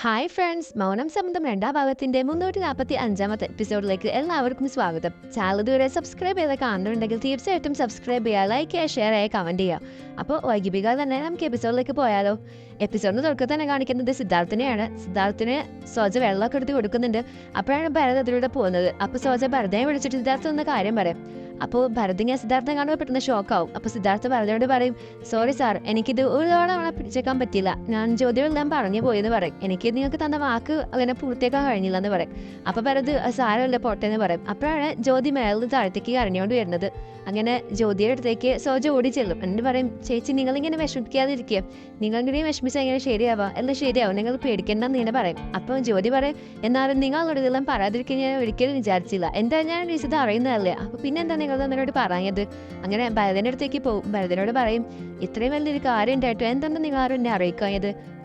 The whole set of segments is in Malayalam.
ഹായ് ഫ്രണ്ട്സ് മൗനം സംബന്ധം രണ്ടാം ഭാഗത്തിന്റെ മുന്നൂറ്റി നാൽപ്പത്തി അഞ്ചാമത്തെ എപ്പിസോഡിലേക്ക് എല്ലാവർക്കും സ്വാഗതം. ചാനൽ ഇതുവരെ സബ്സ്ക്രൈബ് ചെയ്ത് കാണുന്നുണ്ടെങ്കിൽ തീർച്ചയായിട്ടും സബ്സ്ക്രൈബ് ചെയ്യുക ലൈക്ക് ചെയ്യുക ഷെയർ ചെയ്യുക കമന്റ് ചെയ്യുക. അപ്പോൾ വൈകിപ്പിക്കാതെ തന്നെ നമുക്ക് എപ്പിസോഡിലേക്ക് പോയാലോ? എപ്പിസോഡിന് തുടക്കം തന്നെ കാണിക്കുന്നത് സിദ്ധാർത്ഥിനെയാണ്. സിദ്ധാർത്ഥിന് സോജ വെള്ളമൊക്കെ എടുത്ത് കൊടുക്കുന്നുണ്ട്. അപ്പോഴാണ് ഭരത് അതിലൂടെ പോകുന്നത്. അപ്പോൾ സോജ ഭരതയെ വിളിച്ചിട്ട് സിദ്ധാർത്ഥ എന്ന കാര്യം പറയും. അപ്പോൾ ഭരത് ഇങ്ങനെ സിദ്ധാർത്ഥം കാണുമ്പോൾ പെട്ടെന്ന് ഷോക്കാവും അപ്പോൾ സിദ്ധാർത്ഥ ഭരതയോട് പറയും സോറി സാർ എനിക്കിത് ഒരു തവണ അവളെ പിടിച്ചേക്കാൻ പറ്റില്ല ഞാൻ ജ്യോതികളെല്ലാം പറഞ്ഞു പോയെന്ന് പറയും. എനിക്ക് നിങ്ങൾക്ക് തന്ന വാക്ക് അങ്ങനെ പൂർത്തിയാക്കാൻ കഴിഞ്ഞില്ല എന്ന് പറയും. അപ്പോൾ ഭരത് "അത് സാരമല്ല പോട്ടെ എന്ന് പറയും. അപ്പോഴാണ് ജ്യോതി മേളിൽ താഴത്തേക്ക് കരഞ്ഞുകൊണ്ട് വരുന്നത്. അങ്ങനെ ജ്യോതിയുടെ അടുത്തേക്ക് സോജ ഓടി ചെല്ലും. എന്നിട്ട് പറയും ചേച്ചി നിങ്ങളിങ്ങനെ വിഷമിക്കാതിരിക്കുക നിങ്ങളിങ്ങനെ വിഷമിച്ചാൽ എങ്ങനെ ശരിയാവാം? എല്ലാം ശരിയാവും. നിങ്ങൾ പേടിക്കേണ്ടെന്ന് ഇങ്ങനെ പറയും. അപ്പോൾ ജ്യോതി പറയും എന്നാലും നിങ്ങളോട് ഇതെല്ലാം പറയാതിരിക്കാൻ ഞാൻ ഒരിക്കലും വിചാരിച്ചില്ല. എന്താ ഞാൻ വിശദം അറിയുന്നതല്ലേ? അപ്പോൾ പിന്നെ എന്താ നിങ്ങൾ എന്നോട് പറഞ്ഞത്. അങ്ങനെ ഭരതന്റെ അടുത്തേക്ക് പോകും ഭരതനോട് പറയും ഇത്രയും വലിയൊരു കാര്യം ഉണ്ടായിട്ടോ? എന്താണ് നിങ്ങൾ ആരും എന്നെ അറിയിക്കാഞ്ഞത്?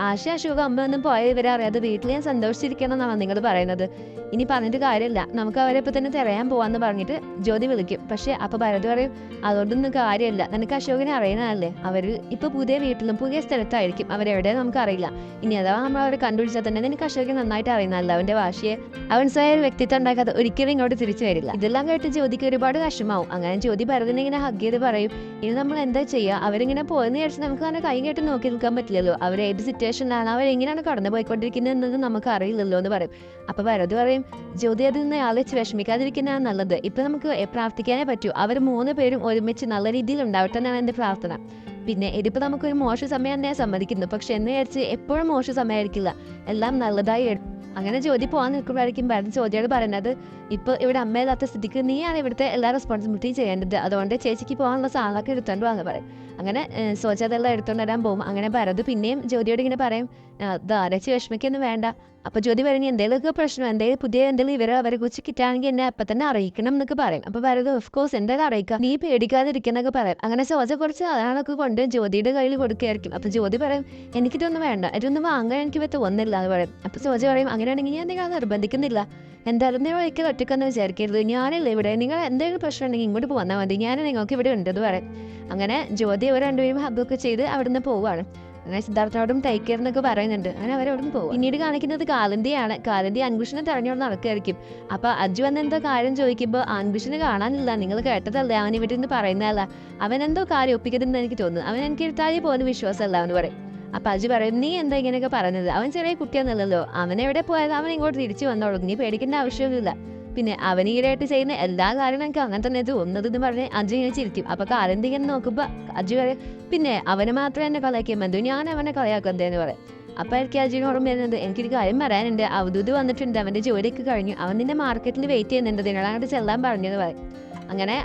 ആശ അശോക അമ്മ ഒന്നും പോയ ഇവരെ അറിയാതെ വീട്ടിൽ ഞാൻ സന്തോഷിച്ചിരിക്കണം എന്നാണ് നിങ്ങൾ പറയുന്നത്. ഇനി പറഞ്ഞിട്ട് കാര്യമില്ല. നമുക്ക് അവരെ ഇപ്പൊ തന്നെ തിരയാൻ പോവാന്ന് പറഞ്ഞിട്ട് ജ്യോതി വിളിക്കും. പക്ഷെ അപ്പൊ ഭരത് പറയും അതുകൊണ്ടൊന്നും കാര്യമില്ല. നിനക്ക് അശോകനെ അറിയണതല്ലേ? അവർ ഇപ്പൊ പുതിയ വീട്ടിലും പുതിയ സ്ഥലത്തായിരിക്കും. അവരെവിടെ നമുക്ക് അറിയില്ല. ഇനി അഥവാ നമ്മൾ അവരെ കണ്ടുപിടിച്ചാൽ തന്നെ നിനക്ക് അശോകനെ നന്നായിട്ട് അറിയുന്നതല്ല അവന്റെ വാശിയെ. അവൻ സ്വയം ഒരു വ്യക്തിത്വം ഉണ്ടാക്കാതെ ഒരിക്കലും ഇങ്ങോട്ട് തിരിച്ചു വരില്ല. ഇതെല്ലാം കേട്ട് ജ്യോതിക്ക് ഒരുപാട് വിഷമാവും അങ്ങനെ ജ്യോതി ഭരതിനെ ഇങ്ങനെ ഹഗ് ചെയ്ത് പറയും ഇനി നമ്മൾ എന്താ ചെയ്യുക? അവരിങ്ങനെ പോയെന്ന് വിചാരിച്ച് നമുക്ക് അങ്ങനെ കൈ കേട്ട് നോക്കി നിൽക്കാൻ പറ്റില്ലല്ലോ. അവർ ഏത് സിറ്റുവേഷനിലാണ് അവർ എങ്ങനെയാണ് കടന്നു പോയിക്കൊണ്ടിരിക്കുന്നത് എന്നത് നമുക്ക് അറിയില്ലല്ലോ എന്ന് പറയും. അപ്പൊ വരത് പറയും ജ്യോതി അതിൽ നിന്ന് ആലോചിച്ച് വിഷമിക്കാതിരിക്കുന്നതാണ് നല്ലത്. ഇപ്പൊ നമുക്ക് പ്രാർത്ഥിക്കാനേ പറ്റൂ. അവർ മൂന്ന് പേരും ഒരുമിച്ച് നല്ല രീതിയിൽ ഉണ്ടാവട്ടെ എന്നാണ് എന്റെ പ്രാർത്ഥന. പിന്നെ ഇതിപ്പോ നമുക്കൊരു മോശ സമയം തന്നെ സമ്മതിക്കുന്നു. പക്ഷെ എന്ന് വിചാരിച്ച് എപ്പോഴും മോശ സമയമായിരിക്കില്ല. എല്ലാം നല്ലതായി അങ്ങനെ ജ്യോതി പോകാൻ നിൽക്കുമ്പോഴായിരിക്കും ഭരത് ജ്യോതിയോട് പറയുന്നത് ഇപ്പൊ ഇവിടെ അമ്മയില്ലാത്ത സ്ഥിതിക്ക് നീയാണ് ഇവിടുത്തെ എല്ലാ റെസ്പോൺസിബിലിറ്റിയും ചെയ്യേണ്ടത്. അതുകൊണ്ട് ചേച്ചിക്ക് പോകാനുള്ള സാധനമൊക്കെ എടുത്തോണ്ട് വാങ്ങ പറയും. അങ്ങനെ സോചാതെല്ലാം എടുത്തോണ്ട് വരാൻ പോകും. അങ്ങനെ ഭരത് പിന്നെയും ജ്യോതിയോട് ഇങ്ങനെ പറയും ധാരച്ച് വിഷമിക്കൊന്നും വേണ്ട. അപ്പൊ ജ്യോതി പറഞ്ഞു എന്തെങ്കിലുമൊക്കെ പ്രശ്നം എന്തെങ്കിലും പുതിയ എന്തെങ്കിലും ഇവരെ അവരെ കുറിച്ച് കിട്ടുകയാണെങ്കിൽ എന്നെ അപ്പൊ തന്നെ അറിയിക്കണം എന്നൊക്കെ പറയും. അപ്പൊ ഭരത് ഓഫ് കോഴ്സ് എന്തായാലും അറിയിക്കാം. നീ പേടിക്കാതിരിക്കുന്നൊക്കെ പറയും. അങ്ങനെ സോജ കുറച്ച് അതാണൊക്കെ കൊണ്ട് ജ്യോതിയുടെ കയ്യിൽ കൊടുക്കുകയായിരിക്കും. അപ്പൊ ജ്യോതി പറയും എനിക്കിതൊന്നും വേണ്ട. ഇതൊന്നും വാങ്ങാൻ എനിക്ക് ഇവ തോന്നില്ല എന്ന് പറയും. അപ്പൊ സോജ പറയും അങ്ങനെയാണെങ്കിൽ ഞാൻ നിങ്ങൾ നിർബന്ധിക്കുന്നില്ല. എന്തായാലും നിങ്ങൾ ഒരിക്കലും ഒറ്റക്കെന്ന് വിചാരിക്കരുത്. ഞാനില്ല ഇവിടെ. നിങ്ങൾ എന്തെങ്കിലും പ്രശ്നം ഉണ്ടെങ്കിൽ ഇങ്ങോട്ട് പോന്നാൽ മതി. ഞാൻ നിങ്ങൾക്ക് ഇവിടെ ഉണ്ടെന്ന് പറയാം അങ്ങനെ ജ്യോതി അവർ രണ്ടുപേരും ഹബ്ബൊക്കെ ചെയ്ത് അവിടുന്ന് പോവുകയാണ് അങ്ങനെ സിദ്ധാർത്ഥോടും എന്നൊക്കെ പറയുന്നുണ്ട്. അങ്ങനെ അവരവിടുന്ന് പോകും പിന്നീട് കാണിക്കുന്നത് കാലന്തിയാണ്. കാലന്തി അൻകുഷിനെ തെരഞ്ഞോട് നടക്കുകയായിരിക്കും. അപ്പൊ അജു വന്ന് എന്തോ കാര്യം ചോദിക്കുമ്പോൾ അൻകുഷിനെ കാണാനില്ല. നിങ്ങൾ കേട്ടതല്ലേ? അവൻ ഇവിടെ നിന്ന് പറയുന്നതല്ല. അവൻ എന്തോ കാര്യം ഒപ്പിക്കതെന്ന് എനിക്ക് തോന്നുന്നു. അവൻ എനിക്ക് എടുത്താലേ പോലും വിശ്വാസമല്ല എന്ന് പറയും. അപ്പൊ അജു പറയും നീ എന്താ ഇങ്ങനെയൊക്കെ പറഞ്ഞത്? അവൻ ചെറിയ കുട്ടിയാന്നല്ലോ അവൻ എവിടെ പോയാലും അവൻ ഇങ്ങോട്ട് തിരിച്ചു വന്നോളൂ. നീ പേടിക്കേണ്ട ആവശ്യമൊന്നുമില്ല. പിന്നെ അവൻ ചെയ്യുന്ന എല്ലാ കാര്യങ്ങളും അങ്ങനെ തന്നെ തോന്നുന്നത് എന്ന് പറഞ്ഞ് അജു ഇങ്ങനെ ചിരിക്കും. അപ്പൊ കാലന്തി ഇങ്ങനെ നോക്കുമ്പോ അജു പറയും പിന്നെ അവനെ മാത്രമേ എന്നെ കളിയാക്കിയാൽ മതി. ഞാൻ അവനെ കളിയാക്കുന്നതെന്ന് പറയും. അപ്പൊ എനിക്ക് അജുവിന് ഓർമ്മ വരുന്നത് എനിക്കൊരു കാര്യം പറയാനുണ്ട്. അവധൂത് വന്നിട്ടുണ്ട്. അവന്റെ ജോലിയൊക്കെ കഴിഞ്ഞു. അവൻ നിന്നെ മാർക്കറ്റിൽ വെയിറ്റ് ചെയ്യുന്നുണ്ട്. നിങ്ങളങ്ങോട്ട് ചെല്ലാൻ പറഞ്ഞെന്ന് പറയും. അങ്ങനെ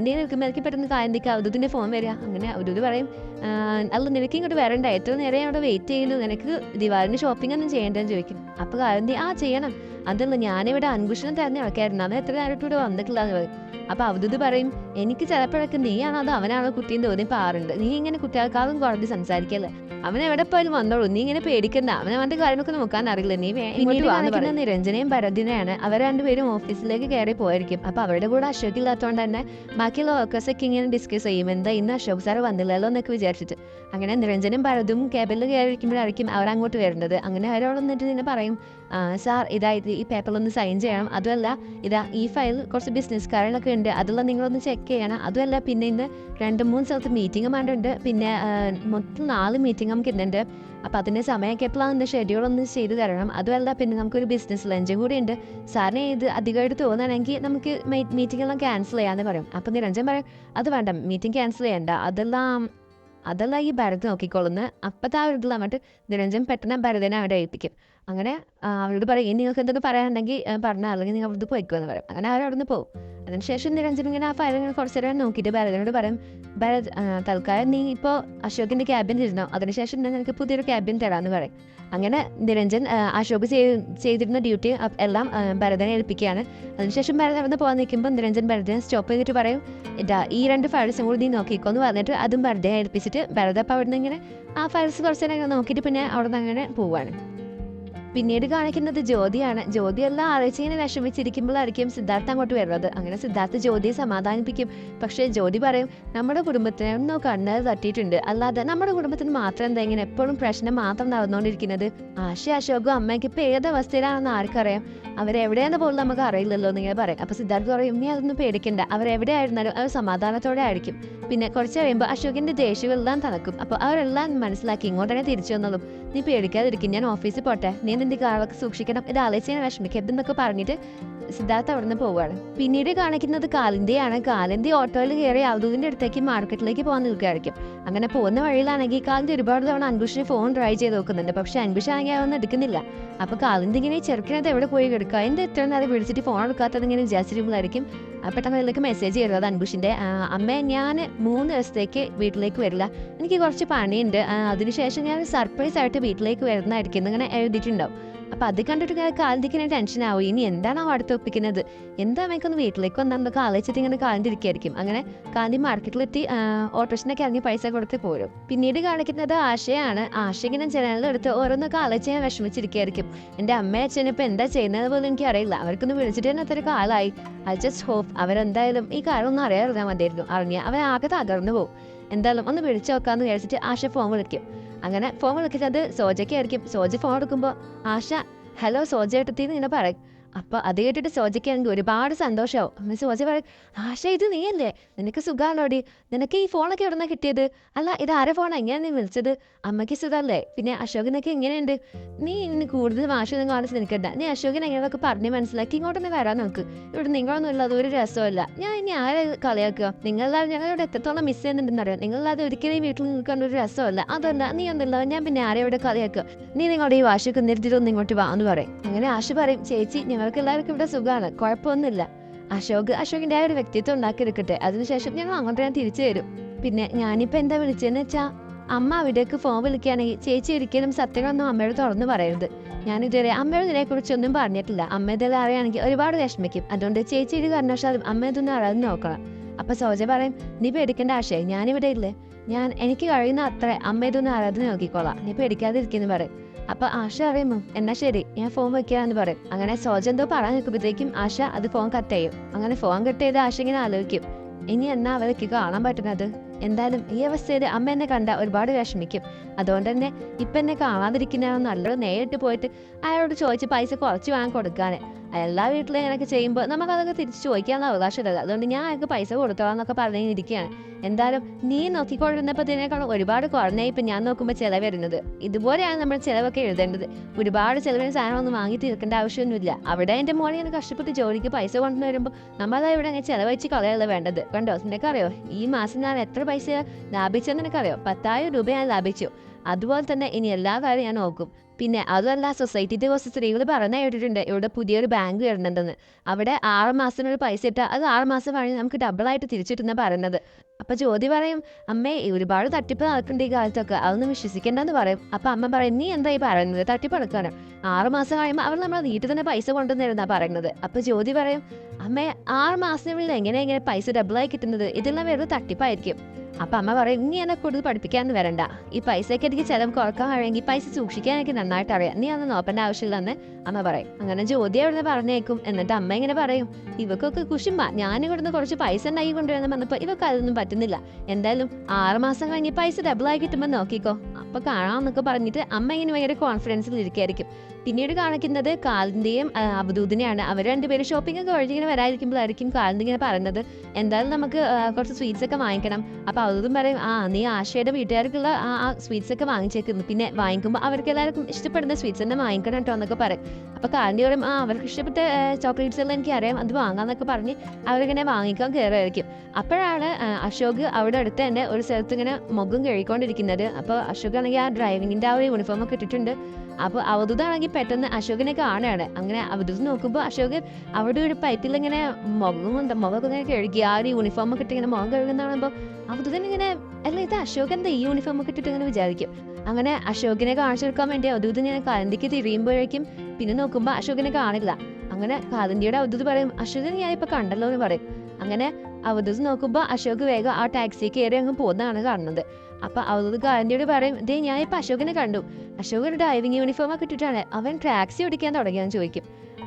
നിൽക്കുമ്പോൾ എനിക്ക് പെട്ടെന്ന് കാലന്തിക്ക് അവധത്തിന്റെ ഫോൺ വരിക. അങ്ങനെ അവധൂത് പറയും. "ആ, അല്ല നിനക്ക് ഇങ്ങോട്ട് വരണ്ട. എത്ര നേരം അവിടെ വെയിറ്റ് ചെയ്യുന്നു നിനക്ക് ദിവാലിന് ഷോപ്പിംഗ് ഒന്നും ചെയ്യേണ്ടെന്ന് ചോദിക്കും. അപ്പോൾ കാലന്തി ആ ചെയ്യണം. അതല്ല ഞാനിവിടെ അൻകുഷിനെ തരുന്ന ആൾക്കായിരുന്നു അവൻ എത്ര നേരമായിട്ട് ഇവിടെ വന്നിട്ടില്ല എന്ന് പറയും. അപ്പൊ അവധൂത് പറയും എനിക്ക് ചിലപ്പോഴൊക്കെ നീയാണോ അത് അവനാണോ കുട്ടീന്റെ തോന്നി പാറുണ്ട്. നീ ഇങ്ങനെ കുട്ടികൾക്കാളും കുറഞ്ഞ് സംസാരിക്കല്ലേ? അവൻ എവിടെ പോയാലും വന്നോളൂ. നീ ഇങ്ങനെ പേടിക്കണ്ട. അവൻ അവന്റെ കാര്യങ്ങളൊക്കെ നോക്കാൻ അറിയില്ല. നീ ഇങ്ങോട്ട് നിരഞ്ജനയും ഭരതിനെയാണ് അവർ രണ്ടുപേരും ഓഫീസിലേക്ക് കയറി പോയിരിക്കും. അപ്പൊ അവരുടെ കൂടെ അശോക് ഇല്ലാത്തതുകൊണ്ട് തന്നെ ബാക്കിയുള്ള വർക്കേഴ്സ് ഒക്കെ ഇങ്ങനെ ഡിസ്കസ് ചെയ്യും. എന്താ ഇന്ന് അശോക് സാർ വന്നില്ലല്ലോ എന്നൊക്കെ വിചാരിച്ചിട്ട്. അങ്ങനെ നിരഞ്ജനും ഭരതും കേബിളിൽ കയറിയിരിക്കുമ്പോഴായിരിക്കും അവർ അങ്ങോട്ട് വരുന്നത്. അങ്ങനെ അവരോട് വന്നിട്ട് നിന്നെ പറയും. "ആ, ഇതാ ഇത് ഈ പേപ്പറിലൊന്ന് സൈൻ ചെയ്യണം. അതുമല്ല ഇതാ ഈ ഫയൽ കുറച്ച് ബിസിനസ് കാര്യങ്ങളൊക്കെ ഉണ്ട്. അതെല്ലാം നിങ്ങളൊന്ന് ചെക്ക് ചെയ്യണം. അതുമല്ല പിന്നെ ഇന്ന് രണ്ട് മൂന്ന് സ്ഥലത്ത് മീറ്റിംഗ് വേണ്ടുണ്ട് പിന്നെ മൊത്തം നാല് മീറ്റിംഗ് നമുക്ക് ഇന്നുണ്ട് അപ്പം അതിന്റെ സമയമൊക്കെ എപ്പോഴാണ് ഷെഡ്യൂൾ ഒന്ന് ചെയ്ത് തരണം. അതുമല്ല പിന്നെ നമുക്കൊരു ബിസിനസ് ലഞ്ചും കൂടി ഉണ്ട്. സാറിന് ഇത് അധികമായിട്ട് തോന്നുകയാണെങ്കിൽ നമുക്ക് മീറ്റിംഗ് എല്ലാം ക്യാൻസൽ ചെയ്യാമെന്ന് പറയും. അപ്പം നിരഞ്ജൻ പറയും അത് വേണ്ട മീറ്റിംഗ് ക്യാൻസൽ ചെയ്യണ്ട. അതെല്ലാം അതെല്ലാം ഈ ഭരത് നോക്കിക്കോളുന്ന് അപ്പത്തെ ആ വന്നിട്ട് നിരഞ്ജൻ പെട്ടെന്ന് ഭരതനെ അവിടെ ഏൽപ്പിക്കും. അങ്ങനെ അവരോട് പറയും ഇനി നിങ്ങൾക്ക് എന്തെങ്കിലും പറയാനുണ്ടെങ്കിൽ പറഞ്ഞാൽ അല്ലെങ്കിൽ നിങ്ങൾ അവിടുന്ന് പോയിക്കോ എന്ന് പറയും. അങ്ങനെ അവർ അവിടുന്ന് പോകും അതിനുശേഷം നിരഞ്ജൻ ഇങ്ങനെ ആ ഇങ്ങനെ കുറച്ച് നേരം നോക്കിയിട്ട് ഭരതനോട് പറയും ഭരത് തൽക്കാലം നീ ഇപ്പോൾ അശോകിന്റെ ക്യാബിൻ ഇരുന്നോ. അതിനുശേഷം ഞാൻ നിനക്ക് പുതിയൊരു ക്യാബിൻ തരാമെന്ന് പറയും. അങ്ങനെ നിരഞ്ജൻ അശോക് ചെയ്ത് ചെയ്തിരുന്ന ഡ്യൂട്ടി എല്ലാം ഭരതനെ ഏൽപ്പിക്കുകയാണ്. അതിനുശേഷം ഭരതൻ അവിടെ പോകാൻ നിൽക്കുമ്പോൾ നിരഞ്ജൻ ഭരതനെ സ്റ്റോപ്പ് ചെയ്തിട്ട് പറയും ഇതാ ഈ രണ്ട് ഫയൽസും കൂടി നീ നോക്കിക്കോന്ന് പറഞ്ഞിട്ട് അതും ഭരതനെ ഏൽപ്പിച്ചിട്ട് ഭരത അപ്പം അവിടെ നിന്ന് ഇങ്ങനെ ആ ഫയൽസ് കുറച്ച് നേരം നോക്കിയിട്ട് പിന്നെ അവിടെ നിന്ന് അങ്ങനെ പോവാണ്. പിന്നീട് കാണിക്കുന്നത് ജ്യോതിയാണ്. ജ്യോതി എല്ലാം ആലോചിച്ചിങ്ങനെ വിഷമിച്ചിരിക്കുമ്പോഴായിരിക്കും സിദ്ധാർത്ഥ അങ്ങോട്ട് വരുന്നത്. അങ്ങനെ സിദ്ധാർത്ഥ ജ്യോതിയെ സമാധാനിപ്പിക്കും. പക്ഷേ ജ്യോതി പറയും നമ്മുടെ കുടുംബത്തിന് ഒന്നോ കണ്ണ് തട്ടിയിട്ടുണ്ട്. അല്ലാതെ നമ്മുടെ കുടുംബത്തിന് മാത്രം എന്താ ഇങ്ങനെ എപ്പോഴും പ്രശ്നം മാത്രം നടന്നുകൊണ്ടിരിക്കുന്നത്? ആശ അശോകും അമ്മയ്ക്ക് ഇപ്പൊ ഏത് അവസ്ഥയിലാണെന്ന് ആർക്കറിയാം? അവരെവിടെയെന്ന് പോലും നമുക്ക് അറിയില്ലല്ലോ എന്ന് ഇങ്ങനെ പറയും. അപ്പൊ സിദ്ധാർത്ഥ പറയും നീ അതൊന്നും പേടിക്കണ്ട. അവരെവിടെയായിരുന്നാലും അവർ സമാധാനത്തോടെ ആയിരിക്കും. പിന്നെ കുറച്ച് കഴിയുമ്പോൾ അശോകിന്റെ ദേഷ്യങ്ങളെല്ലാം തണക്കും അപ്പോൾ അവരെല്ലാം മനസ്സിലാക്കി ഇങ്ങോട്ട് തന്നെ തിരിച്ചു വന്നതും നീ പേടിക്കാതിരിക്കും ഞാൻ ഓഫീസിൽ പോട്ടെ. നീ നിന്റെ കാറൊക്കെ സൂക്ഷിക്കണം ഇത് ആലോചിച്ച് വിഷമിക്കരുതെന്നൊക്കെ പറഞ്ഞിട്ട് സിദ്ധാർത്ഥ അവിടെ നിന്ന് പോവുകയാണ്. പിന്നീട് കാണിക്കുന്നത് കാലിന്റെയാണ്. കാലിന്റെ ഓട്ടോയിൽ കയറി അവധുവിന്റെ അടുത്തേക്ക് മാർക്കറ്റിലേക്ക് പോകാൻ നിൽക്കുകയായിരിക്കും. അങ്ങനെ പോകുന്ന വഴിയിലാണെങ്കിൽ കാലിന്റെ ഒരുപാട് തവണ അൻകുഷിന് ഫോൺ ട്രൈ ചെയ്ത് നോക്കുന്നുണ്ട്. പക്ഷെ അൻകുഷ് ആണെങ്കിൽ അതൊന്നും എടുക്കുന്നില്ല. അപ്പൊ കാലിന്റെ ഇങ്ങനെ ചെറുക്കിനത് എവിടെ പോയി കിടക്കുക? അതിന്റെ എത്ര നേരം വിളിച്ചിട്ട് ഫോൺ എടുക്കാത്തത് ഇങ്ങനെ വിചാരിച്ചിരുമ്പോഴായിരിക്കും ആ പെട്ടെന്ന് അതിലേക്ക് മെസ്സേജ് ചെയ്തത് അൻബുഷിന്റെ അമ്മേ ഞാൻ മൂന്ന് ദിവസത്തേക്ക് വീട്ടിലേക്ക് വരില്ല. എനിക്ക് കുറച്ച് പണിയുണ്ട്. അതിനുശേഷം ഞാൻ സർപ്രൈസ് ആയിട്ട് വീട്ടിലേക്ക് വരുന്നതായിരിക്കും ഇങ്ങനെ എഴുതിയിട്ടുണ്ടാവും. അപ്പൊ അത് കണ്ടിട്ട് ഞാൻ ടെൻഷൻ ആവും. ഇനി എന്താണ് അടുത്ത് ഒപ്പിക്കുന്നത്? എന്താ അമ്മയ്ക്കൊന്ന് വീട്ടിലേക്ക് വന്നാന്നൊക്കെ ആലോചിച്ചിട്ട് ഇങ്ങനെ കാലിന്തിരിക്കായിരിക്കും അങ്ങനെ കാന്തി മാർക്കറ്റിലെത്തി ഓട്ടോഷനൊക്കെ ഇറങ്ങി പൈസ കൊടുത്ത് പോരും. പിന്നീട് കാണിക്കുന്നത് ആശയാണ്. ആശ ഇങ്ങനെ ജനലിലെടുത്ത് ഓരോന്നൊക്കെ ആലോചിച്ച് ഞാൻ വിഷമിച്ചിരിക്കുകയായിരിക്കും എന്റെ അമ്മ അച്ഛനും ഇപ്പൊ എന്താ ചെയ്യുന്നത് പോലും എനിക്ക് അറിയില്ല. അവർക്കൊന്ന് വിളിച്ചിട്ട് തന്നെ അത്ര കാലമായി ഐ ജസ്റ്റ് ഹോപ്പ് അവരെന്തായാലും ഈ കാര്യം ഒന്നും അറിയാറില്ല മതിയായിരുന്നു. അറിഞ്ഞ അവരാകെ തകർന്നു പോകും. എന്തായാലും ഒന്ന് വിളിച്ചു നോക്കാന്ന് വിചാരിച്ചിട്ട് ആശ ഫോൺ വിളിക്കും. അങ്ങനെ ഫോൺ വിളിക്കുന്നത് സോജയ്ക്കായിരിക്കും സോജ ഫോൺ എടുക്കുമ്പോൾ ആശ ഹലോ സോജ ഏട്ടത്തിന്ന് ഇങ്ങനെ പറയും അപ്പൊ അത് കേട്ടിട്ട് സോജയ്ക്കാണെങ്കിൽ ഒരുപാട് സന്തോഷമാവും സോജ പറയും ആശ ഇത് നീയല്ലേ? നിനക്ക് സുഖാണോടി? നിനക്ക് ഈ ഫോണൊക്കെ എവിടെന്നാ കിട്ടിയത്? അല്ല ഇത് ആരെ ഫോണാ? എങ്ങനെയാണ് നീ വിളിച്ചത്. അമ്മയ്ക്ക് സുഖമല്ലേ പിന്നെ അശോകനൊക്കെ എങ്ങനെയുണ്ട്? നീ ഇനി കൂടുതൽ വാശിയൊന്നും കാണിച്ച് നിൽക്കണ്ട. നീ അശോകൻ എങ്ങനെയൊക്കെ പറഞ്ഞ് മനസ്സിലാക്കി ഇങ്ങോട്ടൊന്ന് വരാൻ നോക്ക്. ഇവിടെ നിങ്ങളൊന്നും ഇല്ലാതെ ഒരു രസമല്ല. ഞാൻ ഇനി ആരെ കളിയാക്കുക? നിങ്ങളല്ലാതെ ഞങ്ങൾ ഇവിടെ എത്രത്തോളം മിസ് ചെയ്യുന്നുണ്ടെന്ന് അറിയാം? നിങ്ങളല്ലാതെ ഒരിക്കലും വീട്ടിൽ നിൽക്കാൻ ഒരു രസമല്ല. അതല്ല നീ ഒന്നുമില്ല ഞാൻ പിന്നെ ആരെ ഇവിടെ കളിയാക്കുക? നീ നിങ്ങളുടെ ഈ വാശിയൊക്കെ നിർത്തിയിട്ടൊന്ന് ഇങ്ങോട്ട് വാ എന്ന് പറയും. അങ്ങനെ ആശ പറയും ചേച്ചി ഞങ്ങൾക്ക് എല്ലാവർക്കും ഇവിടെ സുഖമാണ് കുഴപ്പമൊന്നുമില്ല. അശോക് അശോകിന്റെ ആ ഒരു വ്യക്തിത്വം ഉണ്ടാക്കിയെടുക്കട്ടെ. അതിനുശേഷം ഞങ്ങൾ അങ്ങോട്ട് ഞാൻ തിരിച്ചു തരും പിന്നെ ഞാനിപ്പോ എന്താ വിളിച്ചതെന്ന് വെച്ചാ അമ്മ അവിടേക്ക് ഫോൺ വിളിക്കുകയാണെങ്കിൽ ചേച്ചി ഒരിക്കലും സത്യങ്ങളൊന്നും അമ്മയോട് തുറന്നു പറയരുത്. ഞാൻ ഇതുവരെ അമ്മയോട് ഇതിനെ കുറിച്ചൊന്നും പറഞ്ഞിട്ടില്ല. അമ്മ ഇതെല്ലാം അറിയുകയാണെങ്കിൽ ഒരുപാട് വിഷമിക്കും. അതുകൊണ്ട് ചേച്ചി ഇത് കാരണവശാലും അമ്മ ഇതൊന്നും അറിയാതെ നോക്കണം. അപ്പൊ സോജ പറയും നീ പേടിക്കേണ്ട ആശയം ഞാനിവിടെ ഇല്ലേ? ഞാൻ എനിക്ക് കഴിയുന്ന അത്ര അമ്മ ഇതൊന്നും അറിയാതെ നോക്കിക്കോളാം. നീ പേടിക്കാതിരിക്കുന്നു പറയും. അപ്പൊ ആശ അറിയുമോ എന്നാ ശരി ഞാൻ ഫോൺ വെക്കാന്ന് പറയും. അങ്ങനെ സോജ എന്തോ പറയാൻ നിൽക്കുമ്പോഴത്തേക്കും ആശ അത് ഫോൺ കട്ട് ചെയ്യും. അങ്ങനെ ഫോൺ കട്ട് ചെയ്ത് ആശ ഇങ്ങനെ ആലോചിക്കും. ഇനി എന്നാ അവർക്ക് കാണാൻ പറ്റുന്നത്? എന്തായാലും ഈ അവസ്ഥയിൽ അമ്മ എന്നെ കണ്ട ഒരുപാട് വിഷമിക്കും. അതുകൊണ്ട് തന്നെ ഇപ്പൊ എന്നെ കാണാതിരിക്കുന്ന നല്ലത് നേരിട്ട് പോയിട്ട് അയാളോട് ചോദിച്ച് പൈസ കുറച്ച് വാങ്ങി കൊടുക്കാൻ എല്ലാ വീട്ടിലും ഇങ്ങനെയൊക്കെ ചെയ്യുമ്പോൾ നമുക്കതൊക്കെ തിരിച്ച് ചോദിക്കാനുള്ള അവകാശമില്ല അതുകൊണ്ട് ഞാൻ അയാൾക്ക് പൈസ കൊടുത്തോളാം എന്നൊക്കെ പറഞ്ഞിരിക്കുകയാണ്. എന്തായാലും നീ നോക്കിക്കൊണ്ടിരുന്നപ്പോഴത്തേനേക്കാളും ഒരുപാട് കുറഞ്ഞായി ഇപ്പം ഞാൻ നോക്കുമ്പോൾ ചിലവ് വരുന്നത്. ഇതുപോലെയാണ് നമ്മൾ ചിലവൊക്കെ എഴുതേണ്ടത്. ഒരുപാട് ചിലവിന് സാധനമൊന്നും വാങ്ങി തീർക്കേണ്ട ആവശ്യമൊന്നുമില്ല. അവിടെ എന്റെ മോളെ ഞാൻ കഷ്ടപ്പെട്ട് ജോലിക്ക് പൈസ കൊണ്ടുവന്ന് വരുമ്പോൾ നമ്മളത് ഇവിടെ അങ്ങനെ ചിലവഴിച്ച് കളയല്ല വേണ്ടത്. കണ്ടോ? നിനക്കറിയോ? ഈ മാസം ഞാൻ എത്ര പൈസ ലാഭിച്ചെന്ന് നിനക്കറിയോ? പത്തായിരം രൂപ ഞാൻ ലാഭിച്ചു. അതുപോലെ തന്നെ ഇനി എല്ലാ കാര്യം ഞാൻ നോക്കും. പിന്നെ അതല്ല സൊസൈറ്റി കുറച്ച് സ്ത്രീകൾ പറഞ്ഞ കേട്ടിട്ടുണ്ട്. ഇവിടെ പുതിയൊരു ബാങ്ക് വരുന്നുണ്ടെന്ന്. അവിടെ ആറ് മാസത്തിനൊരു പൈസ ഇട്ടാൽ അത് ആറ് മാസം വഴി നമുക്ക് ഡബിളായിട്ട് തിരിച്ചിട്ടുന്ന പറയുന്നത്. അപ്പൊ ജ്യോതി പറയും അമ്മേ ഒരുപാട് തട്ടിപ്പ് നടക്കുന്നുണ്ട് ഈ കാലത്തൊക്കെ. അതൊന്നും വിശ്വസിക്കേണ്ടെന്ന് പറയും. അപ്പൊ അമ്മ പറയും നീ എന്താ ഈ പറയുന്നത്? തട്ടിപ്പ് നടക്കാനും? ആറ് മാസം കഴിയുമ്പോൾ അവർ നമ്മളെ വീട്ടിൽ തന്നെ പൈസ കൊണ്ടുവന്നിരുന്നാ പറയുന്നത്. അപ്പൊ ജ്യോതി പറയും അമ്മേ ആറ് മാസത്തിനുള്ളിൽ എങ്ങനെ എങ്ങനെ പൈസ ഡബിളായി കിട്ടുന്നത്? ഇതെല്ലാം വെറുതെ തട്ടിപ്പായിരിക്കും. അപ്പൊ അമ്മ പറയും നീ എന്നെ കൂടുതൽ പഠിപ്പിക്കാന്ന് വരണ്ട. ഈ പൈസയൊക്കെ എനിക്ക് ചിലവ് കുറയ്ക്കാൻ കഴിയുമെങ്കിൽ പൈസ സൂക്ഷിക്കാൻ എനിക്ക് നന്നായിട്ട് അറിയാം. നീ അന്ന് നോക്കേണ്ട ആവശ്യമില്ലെന്ന് അമ്മ പറയും. അങ്ങനെ ജ്യോതി അവിടുന്ന് പറഞ്ഞേക്കും. എന്നിട്ട് അമ്മ ഇങ്ങനെ പറയും ഇവക്കൊക്കെ കുശുമ്പ. ഞാൻ ഇവിടുന്ന് കുറച്ച് പൈസ ഉണ്ടാക്കി കൊണ്ടുവരുന്ന പറഞ്ഞപ്പോ ഇവക്ക് അതൊന്നും പറ്റുന്നില്ല. എന്തായാലും ആറ് മാസം കഴിഞ്ഞ് പൈസ ഡബിൾ ആയി കിട്ടുമ്പോൾ നോക്കിക്കോ. അപ്പൊ കാണാമെന്നൊക്കെ പറഞ്ഞിട്ട് അമ്മ ഇങ്ങനെ ഭയങ്കര കോൺഫിഡൻസിൽ ഇരിക്കായിരിക്കും. പിന്നീട് കാണിക്കുന്നത് കാലിന്റെയും അബദൂദിനെയാണ് അവർ രണ്ടുപേരും ഷോപ്പിംഗ് ഒക്കെ കഴിഞ്ഞിങ്ങനെ വരാതിരിക്കുമ്പോഴായിരിക്കും കാലിന് ഇങ്ങനെ പറയുന്നത്. എന്തായാലും നമുക്ക് കുറച്ച് സ്വീറ്റ്സ് ഒക്കെ വാങ്ങിക്കണം. അപ്പോൾ അവധൂതും പറയും ആ നീ ആശയുടെ വീട്ടുകാർക്കുള്ള ആ സ്വീറ്റ്സ് ഒക്കെ വാങ്ങിച്ചേക്കുന്നു. പിന്നെ വാങ്ങിക്കുമ്പോൾ അവർക്ക് എല്ലാവർക്കും ഇഷ്ടപ്പെടുന്ന സ്വീറ്റ്സ് തന്നെ വാങ്ങിക്കണം കേട്ടോ എന്നൊക്കെ പറയും. അപ്പോൾ കാലിന്റെ പറയും ആ അവർക്ക് ഇഷ്ടപ്പെട്ട ചോക്ലേറ്റ്സ് എല്ലാം എനിക്ക് അറിയാം അത് വാങ്ങാന്നൊക്കെ പറഞ്ഞ് അവരിങ്ങനെ വാങ്ങിക്കാൻ കയറുമായിരിക്കും അപ്പോഴാണ് അശോക് അവിടെ അടുത്ത് തന്നെ ഒരു സ്ഥലത്ത് ഇങ്ങനെ മുഖം കഴുകിക്കൊണ്ടിരിക്കുന്നത്. അപ്പോൾ അശോക് ആണെങ്കിൽ ആ ഡ്രൈവിങ്ങിന്റെ ആ ഒരു യൂണിഫോം ഒക്കെ ഇട്ടിട്ടുണ്ട്. അപ്പോൾ അവധൂതാണെങ്കിൽ പെട്ടെന്ന് അശോകനെ കാണുകയാണ് അങ്ങനെ അവധൂത് നോക്കുമ്പോൾ അശോക് അവിടെ ഒരു പൈറ്റിൽ ഇങ്ങനെ മുഖം എന്താ മുഖമൊക്കെ ഇങ്ങനെ കഴുകി ആ ഒരു യൂണിഫോം ഒക്കെ ഇട്ട് ഇങ്ങനെ മുഖം കഴുകുന്ന കാണുമ്പോൾ അവധൂതൻ ഇങ്ങനെ അല്ല ഇത് അശോകൻ എന്താ ഈ യൂണിഫോം ഒക്കെ ഇട്ടിട്ട് ഇങ്ങനെ വിചാരിക്കും. അങ്ങനെ അശോകിനെ കാണിച്ചു കൊടുക്കാൻ വേണ്ടി അവധൂത് ഇങ്ങനെ കാലന്തിക്ക് തിരിയുമ്പോഴേക്കും പിന്നെ നോക്കുമ്പോൾ അശോകനെ കാണില്ല. അങ്ങനെ കാലന്തിയുടെ അവധൂത് പറയും അശോകൻ ഞാൻ ഞാനിപ്പോൾ കണ്ടല്ലോ എന്ന് പറയും. അങ്ങനെ അവധൂത് നോക്കുമ്പോൾ അശോക് വേഗം ആ ടാക്സി കയറി അങ്ങ് പോകുന്നതാണ് കാണുന്നത്. അപ്പൊ അവധൂത് കാലന്തിയോട് പറയും ഇതേ ഞാൻ ഇപ്പൊ അശോകിനെ കണ്ടു. അശോക് ഒരു ഡൈവിംഗ് യൂണിഫോമൊക്കെ ഇട്ടിട്ടാണ് അവൻ ടാക്സി ഓടിക്കാൻ തുടങ്ങിയെന്ന് ചോദിക്കും.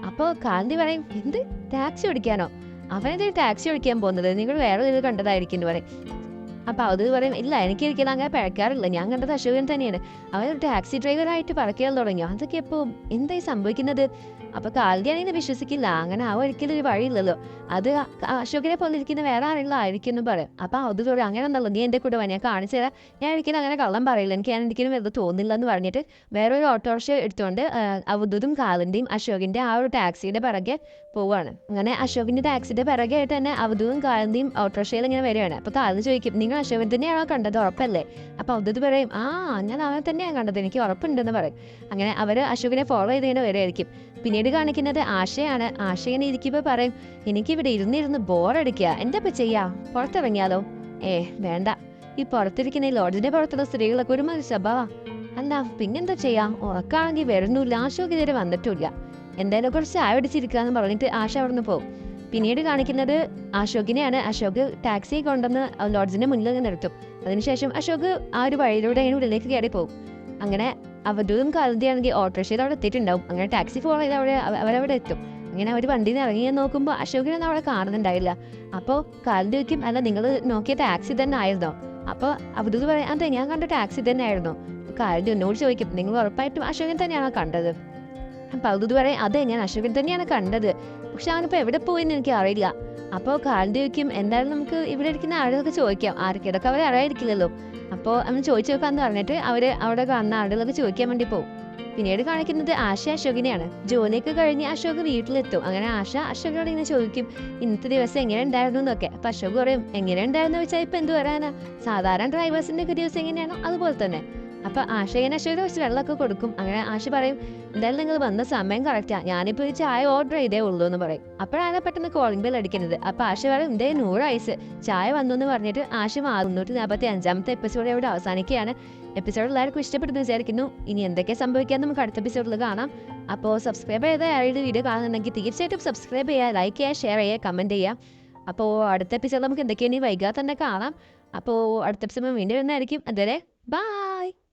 അപ്പോൾ കാന്തി പറയും എന്ത്? ടാക്സി ഓടിക്കാനോ? അവനെന്തിനാ ടാക്സി ഓടിക്കാൻ പോകുന്നത്? നിങ്ങൾ വേറെ ഇത് കണ്ടതായിരിക്കും എന്ന് പറയും. അപ്പോൾ അത് പറയും ഇല്ല എനിക്ക് ഇരിക്കുന്നത് അങ്ങനെ പഴക്കാറില്ല ഞാൻ കണ്ടത് അശോകൻ തന്നെയാണ്. അവൻ ഒരു ടാക്സി ഡ്രൈവറായിട്ട് പറക്കാൻ തുടങ്ങി അതൊക്കെ ഇപ്പോൾ എന്തായി സംഭവിക്കുന്നത്? അപ്പോൾ കാൽദിയാണെങ്കിൽ വിശ്വസിക്കില്ല. അങ്ങനെ ആ ഒരിക്കലും ഒരു വഴിയില്ലല്ലോ. അത് അശോകനെ പോലിരിക്കുന്ന വേറെ ആരെങ്കിലും ആയിരിക്കും എന്ന് പറയും. അപ്പൊ അത് പറയും അങ്ങനെ ഒന്നല്ല നീ എന്റെ കൂടെ ഞാൻ കാണിച്ചു തരാം. ഞാൻ ഒരിക്കലും അങ്ങനെ കള്ളം പറയില്ല. എനിക്ക് ഞാൻ ഒരിക്കലും വെറുതെ തോന്നില്ല എന്ന് പറഞ്ഞിട്ട് വേറെ വേറൊരു ഓട്ടോറിക്ഷ എടുത്തുകൊണ്ട് അവധുതും കാലിന്റെയും അശോകിന്റെ ആ ഒരു ടാക്സിയുടെ പിറകെ പോവാണ്. അങ്ങനെ അശോകിന്റെ ടാക്സിയുടെ പിറകെ ആയിട്ട് തന്നെ അവധുവും കാലിന്റെയും ഓട്ടോറിക്ഷയിൽ ഇങ്ങനെ വരികയാണ്. അപ്പൊ കാലിന് ചോദിക്കും നിങ്ങൾ അശോകൻ തന്നെയാണോ കണ്ടത്? ഉറപ്പല്ലേ? അപ്പൊ അവധൂത് പറയും ആ ഞാൻ അവനെ തന്നെയാണ് കണ്ടത്. എനിക്ക് ഉറപ്പുണ്ടെന്ന് പറയും. അങ്ങനെ അവർ അശോകിനെ ഫോളോ ചെയ്ത് ഇങ്ങനെ വരികയായിരിക്കും. പിന്നീട് കാണിക്കുന്നത് ആശയാണ്. ആശ ഇങ്ങനെ ഇരിക്കുമ്പോൾ പറയും എനിക്കിവിടെ ഇരുന്നിരുന്ന് ബോറടിക്കുക എന്താ ഇപ്പം ചെയ്യാ? പുറത്തിറങ്ങിയാലോ? ഏ വേണ്ട. ഈ പുറത്തിരിക്കുന്ന ഈ ലോഡ്ജിന്റെ പുറത്തുള്ള സ്ത്രീകളൊക്കെ ഒരുമാതിരി സ്വഭാവ. അല്ല പിന്നെന്താ ചെയ്യാ? ഉറക്കാണെങ്കിൽ വരുന്നില്ല ആശോക്ക് ഇതുവരെ വന്നിട്ടില്ല എന്തായാലും കുറച്ച് ചായ പറഞ്ഞിട്ട് ആശ അവിടുന്ന് പോകും. പിന്നീട് കാണിക്കുന്നത് അശോകിനെയാണ്. അശോക് ടാക്സി കൊണ്ടുവന്ന് ലോഡ്ജിന്റെ മുന്നിൽ നിർത്തും. അതിനുശേഷം അശോക് ആ ഒരു വഴിയിലൂടെ അതിന് ഉള്ളിലേക്ക് കയറി പോകും. അങ്ങനെ അവധൂതും കരുതിയാണെങ്കിൽ ഓട്ടോറിക്ഷയിൽ അവിടെ എത്തിയിട്ടുണ്ടാവും. അങ്ങനെ ടാക്സി ഫോളോ ചെയ്ത് അവിടെ അവരവിടെ എത്തും. ഇങ്ങനെ അവർ വണ്ടിയിൽ നിന്ന് ഇറങ്ങി നോക്കുമ്പോൾ അശോകിനൊന്നും അവിടെ കാണുന്നുണ്ടായില്ല. അപ്പോൾ കാലിന്റെ ചോദിക്കും അല്ല നിങ്ങൾ നോക്കിയ ടാക്സി തന്നെ ആയിരുന്നോ? അപ്പോൾ അവധൂത് പറയാം അതെ ഞാൻ കണ്ട ടാക്സി തന്നെ ആയിരുന്നു. കാലിന്റെ എന്നോട് ചോദിക്കും നിങ്ങൾ ഉറപ്പായിട്ടും അശോകൻ തന്നെയാണോ കണ്ടത്? അപ്പോൾ അവധൂത് പറയാം അതെ ഞാൻ അശോകൻ തന്നെയാണ് കണ്ടത്. പക്ഷെ അവനിപ്പോൾ എവിടെ പോയി എന്ന് എനിക്ക് അറിയില്ല അപ്പോൾ കാലിന്റെ ചോദിക്കും എന്തായാലും നമുക്ക് ഇവിടെ ഇരിക്കുന്ന ആളുകളൊക്കെ ചോദിക്കാം. ആരൊക്കെ അവരെ അറിയാതിരിക്കില്ലല്ലോ. അപ്പോൾ അവൻ ചോദിച്ചു നോക്കാന്ന് പറഞ്ഞിട്ട് അവർ അവിടെ കാണുന്ന ആളുകളൊക്കെ ചോദിക്കാൻ വേണ്ടി പോകും പിന്നീട് കാണിക്കുന്നത് ആശ അശോകിനെയാണ്. ജോലിയൊക്കെ കഴിഞ്ഞ് അശോക് വീട്ടിലെത്തും. അങ്ങനെ ആശ അശോകിനോട് ഇങ്ങനെ ചോദിക്കും ഇന്നത്തെ ദിവസം എങ്ങനെ ഉണ്ടായിരുന്നു എന്നൊക്കെ? അപ്പൊ അശോക് പറയും എങ്ങനെ ഉണ്ടായിരുന്നു വെച്ചാൽ ഇപ്പൊ എന്ത് പറയാനാ? സാധാരണ ഡ്രൈവേഴ്സിന്റെ ഒക്കെ ദിവസം എങ്ങനെയാണോ? അതുപോലെ തന്നെ. അപ്പൊ ആശയനെ ഇങ്ങനെ കുറച്ച് വെള്ളമൊക്കെ കൊടുക്കും. അങ്ങനെ ആശ പറയും എന്തായാലും നിങ്ങൾ വന്ന സമയം കറക്റ്റാ ഞാനിപ്പോ ഈ ചായ ഓർഡർ ചെയ്തേ ഉള്ളൂ എന്ന് പറയും. അപ്പോഴാണ് പെട്ടെന്ന് കോളിംഗ് ബെൽ അടിക്കുന്നത്. അപ്പൊ ആശ പറയും ഇതേ നൂറ് ഐസ് ചായ വന്നു എന്ന് പറഞ്ഞിട്ട് ആശ മുന്നൂറ്റി നാൽപ്പത്തി അഞ്ചാമത്തെ എപ്പിസോഡ് ഇവിടെ അവസാനിക്കുകയാണ്. എപ്പിസോഡ് എല്ലാവർക്കും ഇഷ്ടപ്പെടുന്നു വിചാരിക്കുന്നു. ഇനി എന്തൊക്കെ സംഭവിക്കാൻ നമുക്ക് അടുത്ത എപ്പിസോഡിൽ കാണാം. അപ്പോൾ സബ്സ്ക്രൈബ് ചെയ്ത ആരുടെ വീഡിയോ കാണുന്നുണ്ടെങ്കിൽ തീർച്ചയായിട്ടും സബ്സ്ക്രൈബ് ചെയ്യുക ലൈക്ക് ചെയ്യുക ഷെയർ ചെയ്യുക കമന്റ് ചെയ്യുക. അപ്പോൾ അടുത്ത എപ്പിസോഡ് നമുക്ക് എന്തൊക്കെയാണ് വൈകാതെ തന്നെ കാണാം. അപ്പോൾ അടുത്ത എപ്പിസോഡ് വീണ്ടും വരുന്നതായിരിക്കും. അതുവരെ ബൈ